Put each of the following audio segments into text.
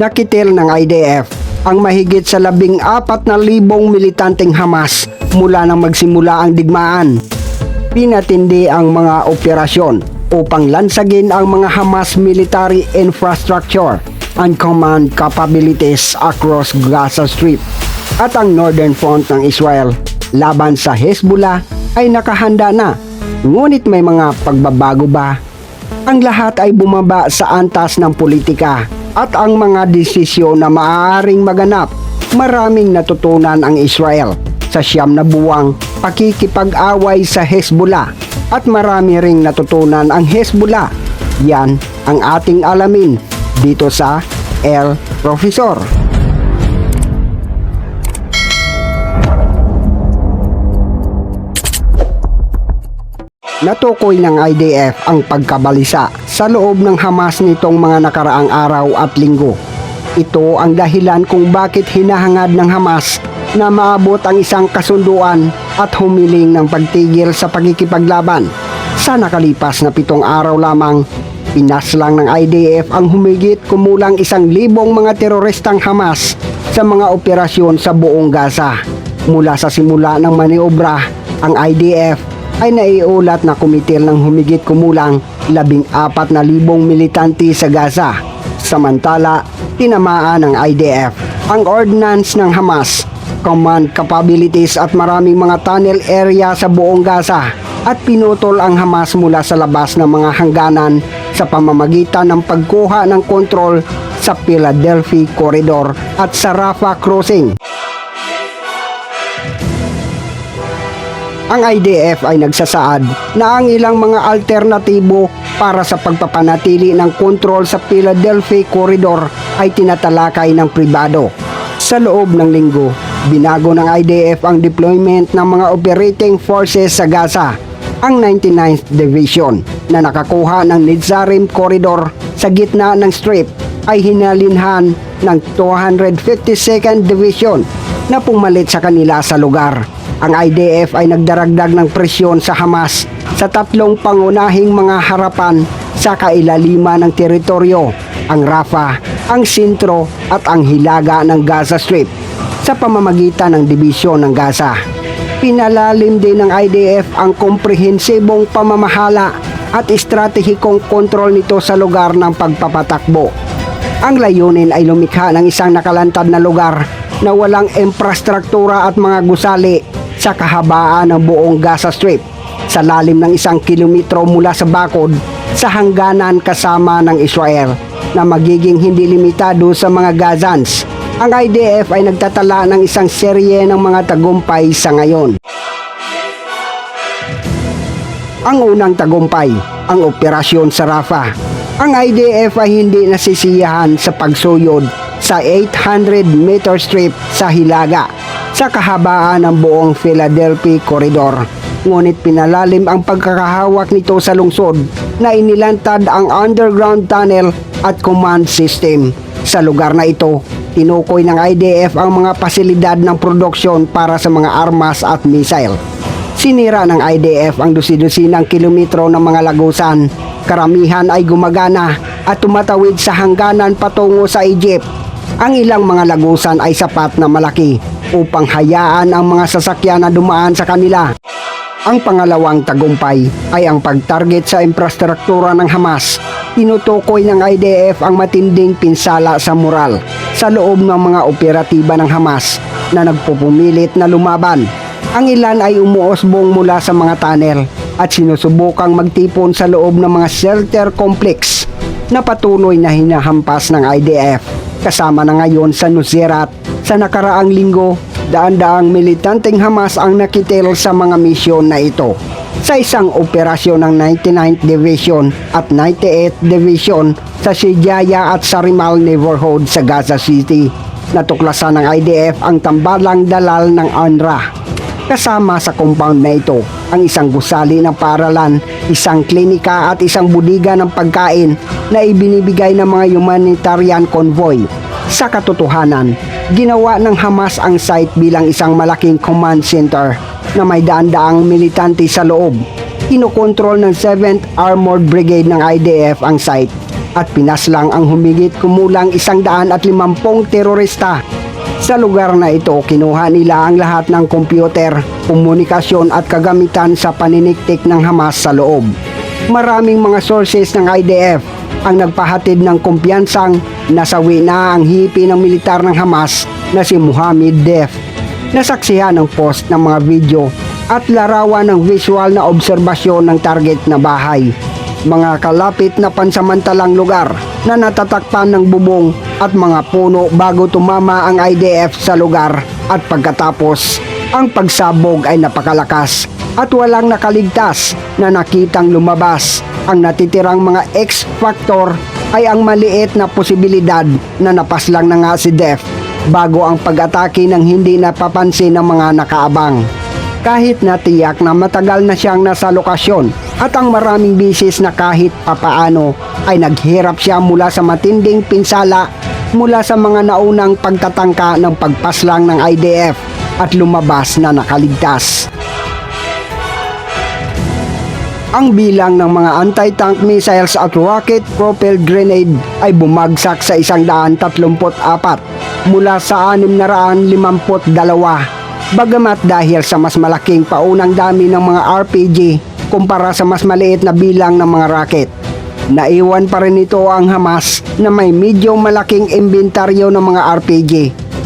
Nakitil ng IDF ang mahigit sa labing apat na libong militanteng Hamas mula nang magsimula ang digmaan. Pinatindi ang mga operasyon upang lansagin ang mga Hamas military infrastructure and command capabilities across Gaza Strip at ang Northern Front ng Israel laban sa Hezbollah ay nakahanda na. Ngunit may mga pagbabago ba? Ang lahat ay bumaba sa antas ng politika at ang mga desisyon na maaaring maganap. Maraming natutunan ang Israel sa siyam na buwang pakikipag-away sa Hezbollah at marami ring natutunan ang Hezbollah. Yan ang ating alamin dito sa El Profesor. Natukoy ng IDF ang pagkabalisa sa loob ng Hamas nitong mga nakaraang araw at linggo. Ito ang dahilan kung bakit hinahangad ng Hamas na maabot ang isang kasunduan at humiling ng pagtigil sa pagkikipaglaban. Sa nakalipas na pitong araw lamang, pinaslang ng IDF ang humigit kumulang isang libong mga teroristang Hamas sa mga operasyon sa buong Gaza. Mula sa simula ng maniobra, ang IDF ay naiulat na kumitil ng humigit kumulang labing apat na libong militante sa Gaza. Samantala, tinamaan ng IDF ang ordnance ng Hamas, command capabilities at maraming mga tunnel area sa buong Gaza at pinutol ang Hamas mula sa labas ng mga hangganan sa pamamagitan ng pagkuha ng kontrol sa Philadelphia Corridor at sa Rafah Crossing. Ang IDF ay nagsasaad na ang ilang mga alternatibo para sa pagpapanatili ng kontrol sa Philadelphia Corridor ay tinatalakay ng pribado. Sa loob ng linggo, binago ng IDF ang deployment ng mga operating forces sa Gaza, ang 99th Division na nakakuha ng Nitzarim Corridor sa gitna ng strip ay hinalinhan ng 252nd Division na pumalit sa kanila sa lugar ang IDF ay nagdaragdag ng presyon sa Hamas sa tatlong pangunahing mga harapan sa kailaliman ng teritoryo, ang Rafah, ang sentro at ang hilaga ng Gaza Strip sa pamamagitan ng dibisyon ng Gaza. Pinalalim din ng IDF ang komprehensibong pamamahala at estratehikong kontrol nito sa lugar ng pagpapatakbo. Ang layunin ay lumikha ng isang nakalantad na lugar na walang infrastruktura at mga gusali sa kahabaan ng buong Gaza Strip sa lalim ng isang kilometro mula sa bakod sa hangganan kasama ng Israel na magiging hindi limitado sa mga Gazans. Ang IDF ay nagtatala ng isang serye ng mga tagumpay sa ngayon. Ang unang tagumpay, ang operasyon sa Rafah. Ang IDF ay hindi nasisiyahan sa pagsuyod sa 800 meter strip sa Hilaga sa kahabaan ng buong Philadelphia Corridor. Ngunit pinalalim ang pagkakahawak nito sa lungsod na inilantad ang underground tunnel at command system. Sa lugar na ito, tinukoy ng IDF ang mga pasilidad ng produksyon para sa mga armas at missile. Sinira ng IDF ang dusi-dusinang kilometro ng mga lagusan. Karamihan ay gumagana at tumatawid sa hangganan patungo sa Egypt. Ang ilang mga lagusan ay sapat na malaki upang hayaan ang mga sasakyan na dumaan sa kanila. Ang pangalawang tagumpay ay ang pagtarget sa infrastruktura ng Hamas. Tinutukoy ng IDF ang matinding pinsala sa moral sa loob ng mga operatiba ng Hamas na nagpupumilit na lumaban. Ang ilan ay umuosbong mula sa mga tunnel at sinusubukang magtipon sa loob ng mga shelter complex na patuloy na hinahampas ng IDF kasama na ngayon sa Nuseirat sa nakaraang linggo, daan-daang militanteng Hamas ang nakitil sa mga misyon na ito. Sa isang operasyon ng 99th Division at 98th Division sa Sijaya at Sarimal neighborhood sa Gaza City, natuklasan ng IDF ang tambalang dalal ng UNRWA. Kasama sa compound na ito ang isang gusali ng paaralan, isang klinika at isang budiga ng pagkain na ibinibigay ng mga humanitarian convoy. Sa katotohanan, ginawa ng Hamas ang site bilang isang malaking command center na may daan-daang militante sa loob. Kinokontrol ng 7th Armored Brigade ng IDF ang site at pinaslang ang humigit kumulang isang daan at limampung terorista. Sa lugar na ito, kinuha nila ang lahat ng kompyuter, komunikasyon at kagamitan sa paniniktik ng Hamas sa loob. Maraming mga sources ng IDF ang nagpahatid ng kumpiyansang nasawi na ang hipi ng militar ng Hamas na si Muhammad Def. Nasaksihan ang post ng mga video at larawan ng visual na obserbasyon ng target na bahay. Mga kalapit na pansamantalang lugar na natatakpan ng bubong at mga puno bago tumama ang IDF sa lugar at pagkatapos ang pagsabog ay napakalakas at walang nakaligtas na nakitang lumabas. Ang natitirang mga X-factor ay ang maliit na posibilidad na napaslang na nga si Def bago ang pag-atake ng hindi napapansin ng mga nakaabang. Kahit na tiyak na matagal na siyang nasa lokasyon at ang maraming bisis na kahit papaano ay naghirap siya mula sa matinding pinsala mula sa mga naunang pagtatangka ng pagpaslang ng IDF at lumabas na nakaligtas. Ang bilang ng mga anti-tank missiles at rocket-propelled grenade ay bumagsak sa 134 mula sa 652. Bagamat dahil sa mas malaking paunang dami ng mga RPG kumpara sa mas maliit na bilang ng mga rocket. Naiwan pa rin ito ang Hamas na may medyo malaking inventaryo ng mga RPG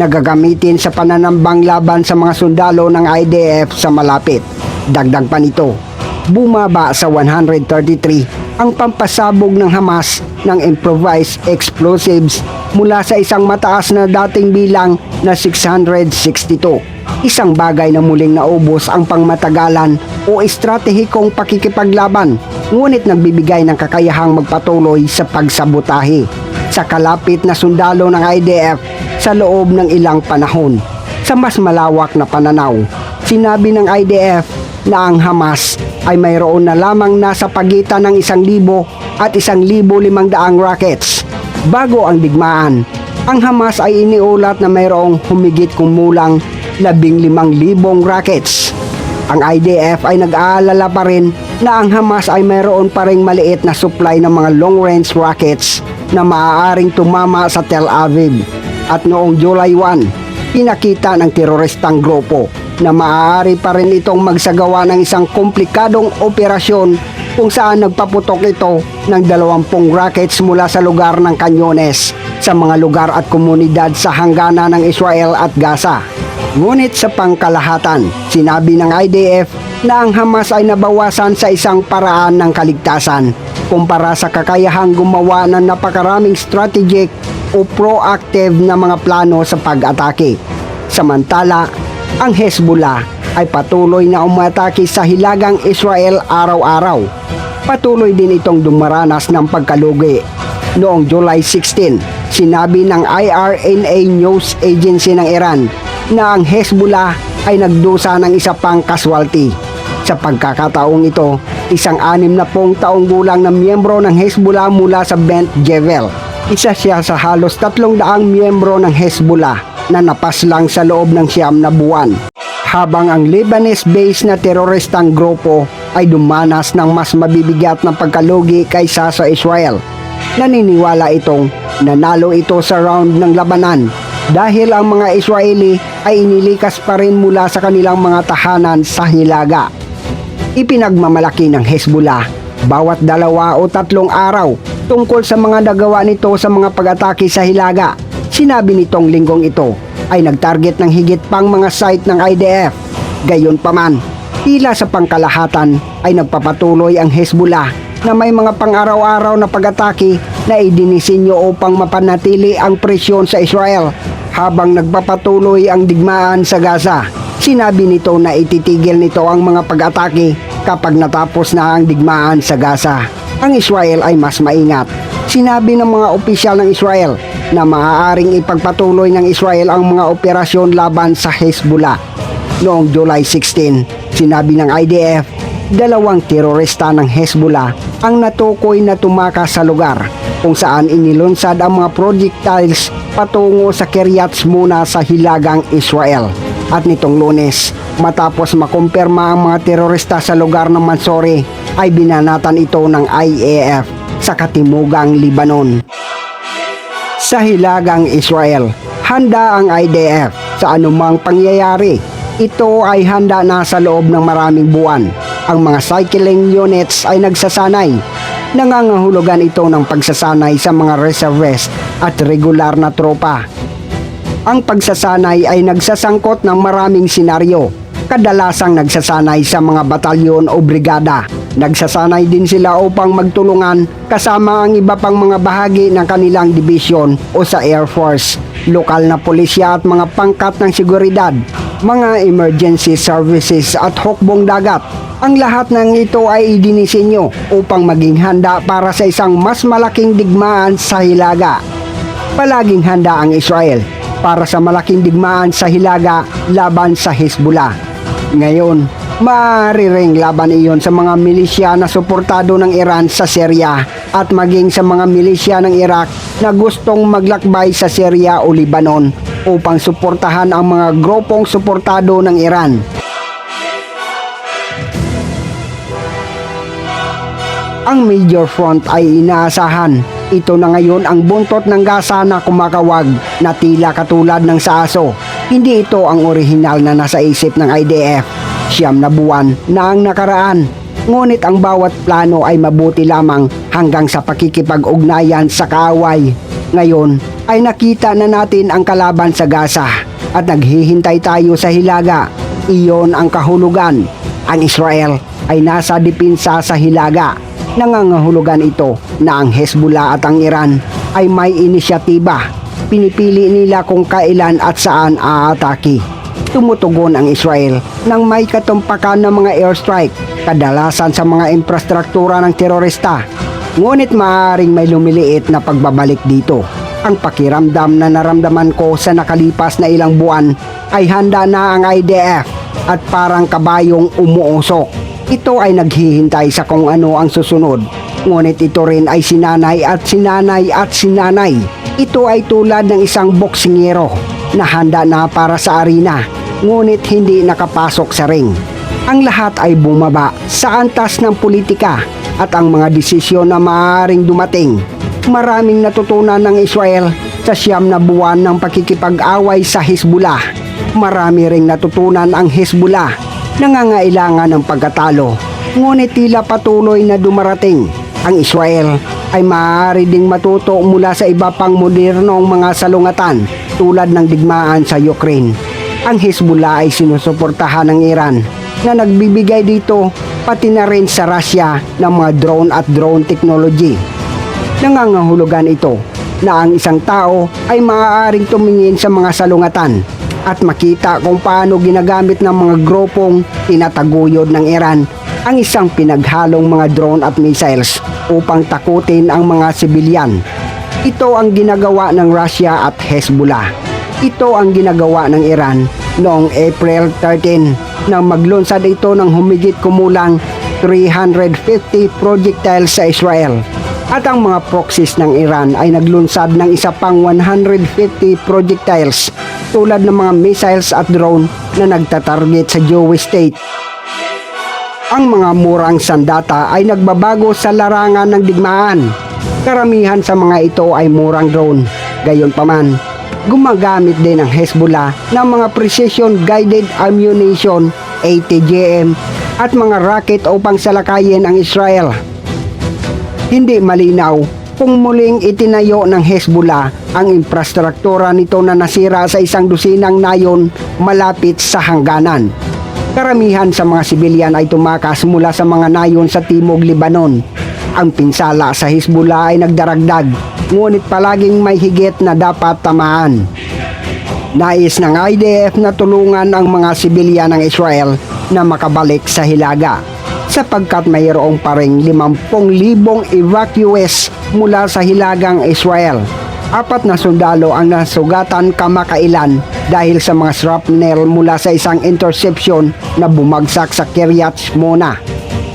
na gagamitin sa pananambang laban sa mga sundalo ng IDF sa malapit. Dagdag pa nito, bumaba sa 133 ang pampasabog ng Hamas ng improvised explosives mula sa isang mataas na dating bilang na 662. Isang bagay na muling naubos ang pangmatagalan o estratehikong pakikipaglaban ngunit nagbibigay ng kakayahang magpatuloy sa pagsabotahe sa kalapit na sundalo ng IDF sa loob ng ilang panahon. Sa mas malawak na pananaw, sinabi ng IDF na ang Hamas ay mayroon na lamang nasa pagitan ng isang libo at isang libo limang daang rockets. Bago ang digmaan, ang Hamas ay iniulat na mayroong humigit kumulang labing limang libong rockets. Ang IDF ay nag-aalala pa rin na ang Hamas ay mayroon pa ring maliit na supply ng mga long-range rockets na maaaring tumama sa Tel Aviv. At noong July 1, pinakita ng teroristang grupo na maaari pa rin itong magsagawa ng isang komplikadong operasyon kung saan nagpaputok ito ng 20 rockets mula sa lugar ng Canyones sa mga lugar at komunidad sa hangganan ng Israel at Gaza. Ngunit sa pangkalahatan, sinabi ng IDF na ang Hamas ay nabawasan sa isang paraan ng kaligtasan kumpara sa kakayahang gumawa ng napakaraming strategic o proactive na mga plano sa pag-atake. Samantala, ang Hezbollah ay patuloy na umatake sa hilagang Israel araw-araw. Patuloy din itong dumaranas ng pagkalugi. Noong July 16, sinabi ng IRNA News Agency ng Iran na ang Hezbollah ay nagdusa ng isa pang casualty. Sa pagkakataong ito, isang anim na pong taong gulang na miyembro ng Hezbollah mula sa Bent Jevel. Isa siya sa halos tatlong daang miyembro ng Hezbollah na napaslang sa loob ng siyam na buwan. Habang ang Lebanese-based na teroristang grupo ay dumanas ng mas mabibigat na pagkalugi kaysa sa Israel. Naniniwala itong nanalo ito sa round ng labanan dahil ang mga Israeli ay inilikas pa rin mula sa kanilang mga tahanan sa Hilaga. Ipinagmamalaki ng Hezbollah bawat dalawa o tatlong araw tungkol sa mga nagawa nito sa mga pag-atake sa Hilaga. Sinabi nitong linggong ito ay nagtarget ng higit pang mga site ng IDF. Gayon pa man, tila sa pangkalahatan ay nagpapatuloy ang Hezbollah na may mga pang-araw-araw na pag-atake na idinisinyo upang mapanatili ang presyon sa Israel habang nagpapatuloy ang digmaan sa Gaza. Sinabi nito na ititigil nito ang mga pag-atake kapag natapos na ang digmaan sa Gaza. Ang Israel ay mas maingat. Sinabi ng mga opisyal ng Israel na maaaring ipagpatuloy ng Israel ang mga operasyon laban sa Hezbollah. Noong July 16, sinabi ng IDF, dalawang terorista ng Hezbollah ang natukoy na tumakas sa lugar kung saan inilunsad ang mga projectiles patungo sa Kiryat muna sa hilagang Israel. At nitong lunes, matapos makumpirma ang mga terorista sa lugar ng Mansori, ay binanatan ito ng IAF sa katimugang Libanon. Sa hilagang Israel, handa ang IDF sa anumang pangyayari. Ito ay handa na sa loob ng maraming buwan. Ang mga cycling units ay nagsasanay. Nangangahulugan ito ng pagsasanay sa mga reservist at regular na tropa. Ang pagsasanay ay nagsasangkot ng maraming senaryo. Kadalasang nagsasanay sa mga batalyon o brigada. Nagsasanay din sila upang magtulungan kasama ang iba pang mga bahagi ng kanilang division o sa Air Force, lokal na pulisya at mga pangkat ng seguridad, mga emergency services at hukbong dagat. Ang lahat ng ito ay idinisenyo upang maging handa para sa isang mas malaking digmaan sa hilaga. Palaging handa ang Israel para sa malaking digmaan sa Hilaga laban sa Hezbollah. Ngayon, maaari ring laban iyon sa mga milisya na suportado ng Iran sa Syria at maging sa mga milisya ng Iraq na gustong maglakbay sa Syria o Lebanon upang suportahan ang mga grupong suportado ng Iran. ang major front ay inaasahan. Ito na ngayon ang buntot ng gasa na kumakawag na tila katulad ng sa aso. Hindi ito ang orihinal na nasa isip ng IDF. Siyam na buwan na ang nakaraan. Ngunit ang bawat plano ay mabuti lamang hanggang sa pakikipag-ugnayan sa kaaway. Ngayon ay nakita na natin ang kalaban sa gasa at naghihintay tayo sa hilaga. Iyon ang kahulugan. Ang Israel ay nasa dipinsa sa hilaga nangangahulugan ito na ang Hezbollah at ang Iran ay may inisyatiba. Pinipili nila kung kailan at saan aatake. Tumutugon ang Israel ng may katumpakan ng mga airstrike, kadalasan sa mga infrastruktura ng terorista. Ngunit maaaring may lumiliit na pagbabalik dito. Ang pakiramdam na naramdaman ko sa nakalipas na ilang buwan ay handa na ang IDF at parang kabayong umuusok. Ito ay naghihintay sa kung ano ang susunod. Ngunit ito rin ay sinanay at sinanay at sinanay. Ito ay tulad ng isang boksingero na handa na para sa arena, ngunit hindi nakapasok sa ring. Ang lahat ay bumaba sa antas ng politika at ang mga desisyon na maaaring dumating. Maraming natutunan ng Israel sa siyam na buwan ng pakikipag-away sa Hezbollah. Marami ring natutunan ang Hezbollah nangangailangan ng pagkatalo. Ngunit tila patuloy na dumarating. Ang Israel ay maaari ding matuto mula sa iba pang modernong mga salungatan tulad ng digmaan sa Ukraine. Ang Hezbollah ay sinusuportahan ng Iran na nagbibigay dito pati na rin sa Russia ng mga drone at drone technology. Nangangahulugan ito na ang isang tao ay maaaring tumingin sa mga salungatan at makita kung paano ginagamit ng mga grupong tinataguyod ng Iran ang isang pinaghalong mga drone at missiles upang takutin ang mga sibilyan. Ito ang ginagawa ng Russia at Hezbollah. Ito ang ginagawa ng Iran noong April 13 nang maglunsad ito ng humigit kumulang 350 projectiles sa Israel. At ang mga proxies ng Iran ay naglunsad ng isa pang 150 projectiles tulad ng mga missiles at drone na nagtatarget sa Jewish state. Ang mga murang sandata ay nagbabago sa larangan ng digmaan. Karamihan sa mga ito ay murang drone. Gayunpaman, gumagamit din ang Hezbollah ng mga precision guided ammunition ATGM at mga rocket upang salakayin ang Israel. Hindi malinaw kung muling itinayo ng Hezbollah ang infrastruktura nito na nasira sa isang dusinang nayon malapit sa hangganan. Karamihan sa mga sibilyan ay tumakas mula sa mga nayon sa Timog Libanon. Ang pinsala sa Hezbollah ay nagdaragdag, ngunit palaging may higit na dapat tamaan. Nais ng IDF na tulungan ang mga sibilyan ng Israel na makabalik sa Hilaga sapagkat mayroong paring 50,000 evacuees mula sa Hilagang Israel. Apat na sundalo ang nasugatan kamakailan dahil sa mga shrapnel mula sa isang interception na bumagsak sa Kiryat Shmona.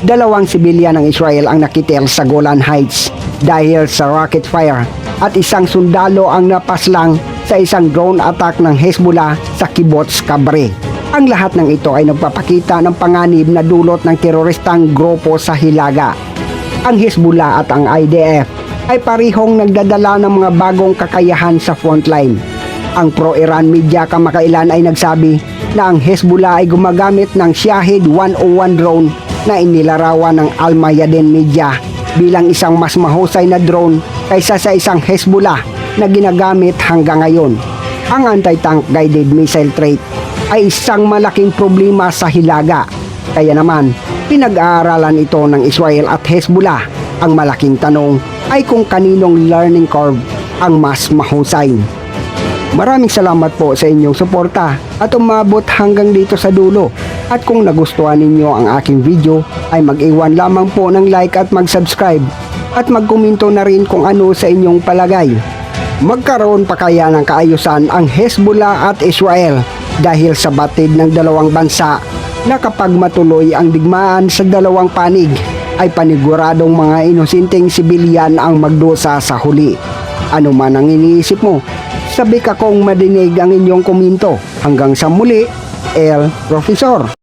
Dalawang sibilyan ng Israel ang nakitil sa Golan Heights dahil sa rocket fire at isang sundalo ang napaslang sa isang drone attack ng Hezbollah sa Kibbutz Kabre. Ang lahat ng ito ay nagpapakita ng panganib na dulot ng teroristang grupo sa Hilaga. ang Hezbollah at ang IDF ay parihong nagdadala ng mga bagong kakayahan sa frontline. Ang pro-Iran media kamakailan ay nagsabi na ang Hezbollah ay gumagamit ng Shahid 101 drone na inilarawan ng Al Mayadin Media bilang isang mas mahusay na drone kaysa sa isang Hezbollah na ginagamit hanggang ngayon. Ang anti-tank guided missile trait ay isang malaking problema sa Hilaga. Kaya naman, pinag-aaralan ito ng Israel at Hezbollah. Ang malaking tanong ay kung kaninong learning curve ang mas mahusay. Maraming salamat po sa inyong suporta at umabot hanggang dito sa dulo. At kung nagustuhan ninyo ang aking video ay mag-iwan lamang po ng like at mag-subscribe at magkomento na rin kung ano sa inyong palagay. Magkaroon pa kaya ng kaayusan ang Hezbollah at Israel dahil sa batid ng dalawang bansa na kapag matuloy ang digmaan sa dalawang panig ay paniguradong mga inosinteng sibilyan ang magdusa sa huli. Ano man ang iniisip mo, sabi ka kong madinig ang inyong komento. Hanggang sa muli, El Profesor.